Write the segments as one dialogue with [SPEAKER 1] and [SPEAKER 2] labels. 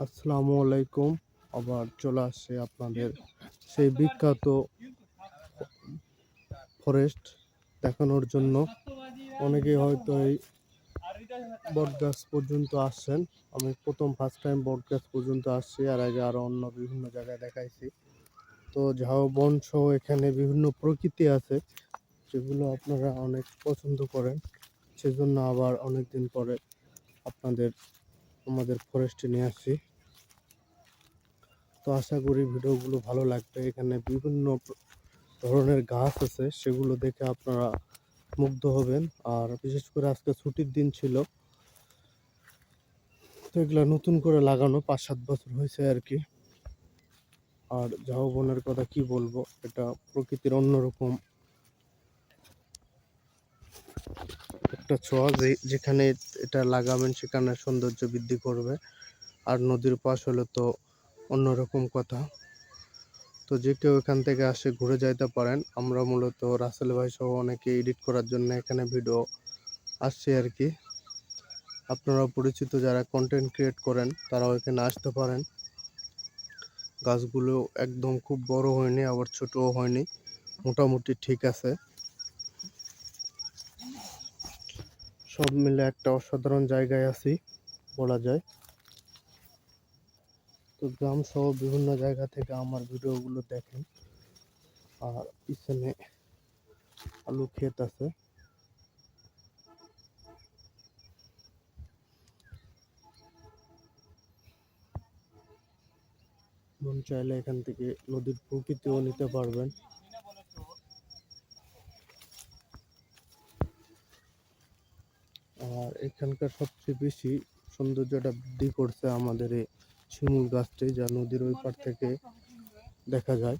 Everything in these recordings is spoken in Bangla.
[SPEAKER 1] আসসালামু আলাইকুম। আবার চলে আসছে আপনাদের সেই বিখ্যাত ফরেস্ট দেখানোর জন্য। অনেকেই হয়তো এই বটগাছ পর্যন্ত আসছেন। আমি প্রথম ফার্স্ট টাইম বটগাছ পর্যন্ত আসছি। আর আগে আরও অন্য বিভিন্ন জায়গায় দেখাইছি। তো ঝাউ বন সহ এখানে বিভিন্ন প্রকৃতি আছে, যেগুলো আপনারা অনেক পছন্দ করেন। সেজন্য আবার অনেক দিন পরে আপনাদের, আমাদের ফরেস্টে নিয়ে আসছি। আশা করি ভিডিওগুলো ভালো লাগবে। এখানে বিভিন্ন ধরনের গাছ আছে, সেগুলো দেখে আপনারা মুগ্ধ হবেন। আর বিশেষ করে আজকে ছুটির দিন ছিল, তো এগুলা নতুন করে লাগানো পাঁচ সাত বছর হয়েছে আর কি। আর ঝাউবনের কথা কি বলব, এটা প্রকৃতির অন্যরকম। একটা ছোঁয়া যে- যেখানে এটা লাগাবেন, সেখানে সৌন্দর্য বৃদ্ধি করবে। আর নদীর পাশ হলে তো অন্যরকম কথা। তো যে কেউ এখান থেকে আসে, ঘুরে যাইতে পারেন। আমরা মূলত রাসেল ভাই সহ অনেকে এডিট করার জন্য এখানে ভিডিও আসছে আর কি। আপনারা পরিচিত যারা কন্টেন্ট ক্রিয়েট করেন, তারাও এখানে আসতে পারেন। গাছগুলো একদম খুব বড় হয়নি, আবার ছোটও হয়নি। মোটামুটি ঠিক আছে। সব মিলে একটা অসাধারণ জায়গায় আছি, বলা যায়। তো গ্রাম সহ বিভিন্ন জায়গা থেকে আমার ভিডিওগুলো দেখেন। আর পিছনে আলু ক্ষেত আছে। মন চাইলে এখান থেকে নদীর প্রকৃতিও নিতে পারবেন। আর এখানকার সবচেয়ে বেশি সৌন্দর্যটা বৃদ্ধি করছে আমাদের এই শিমুল গাছটি যা নদীর ওই পার থেকে দেখা যায়।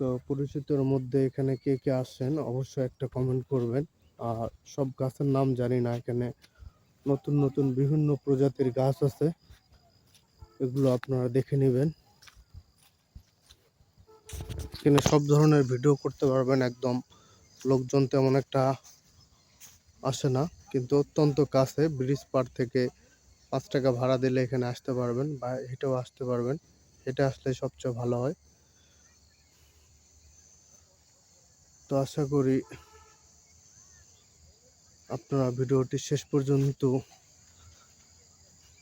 [SPEAKER 1] তো পরিচিতর মধ্যে এখানে কে কে আসছেন অবশ্যই একটা কমেন্ট করবেন। আর সব গাছের নাম জানি না, এখানে নতুন নতুন বিভিন্ন প্রজাতির গাছ আছে। এগুলো আপনারা দেখে নেবেন। এখানে সব ধরনের ভিডিও করতে পারবেন, একদম লোকজন তেমন একটা আসে না। কিন্তু অত্যন্ত কাছে ব্রিজ পার থেকে পাঁচ টাকা ভাড়া দিলে এখানে আসতে পারবেন বা হেঁটেও আসতে পারবেন। হেঁটে আসলে সবচেয়ে ভালো হয়। তো আশা করি আপনারা ভিডিওটি শেষ পর্যন্ত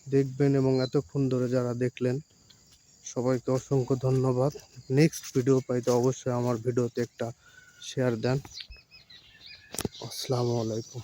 [SPEAKER 1] দেখবেন এবং এতক্ষণ ধরে যারা দেখলেন, সবাইকে অসংখ্য ধন্যবাদ। নেক্সট ভিডিও পাইতে অবশ্যই আমার ভিডিওতে একটা শেয়ার দেন। আসসালামু আলাইকুম।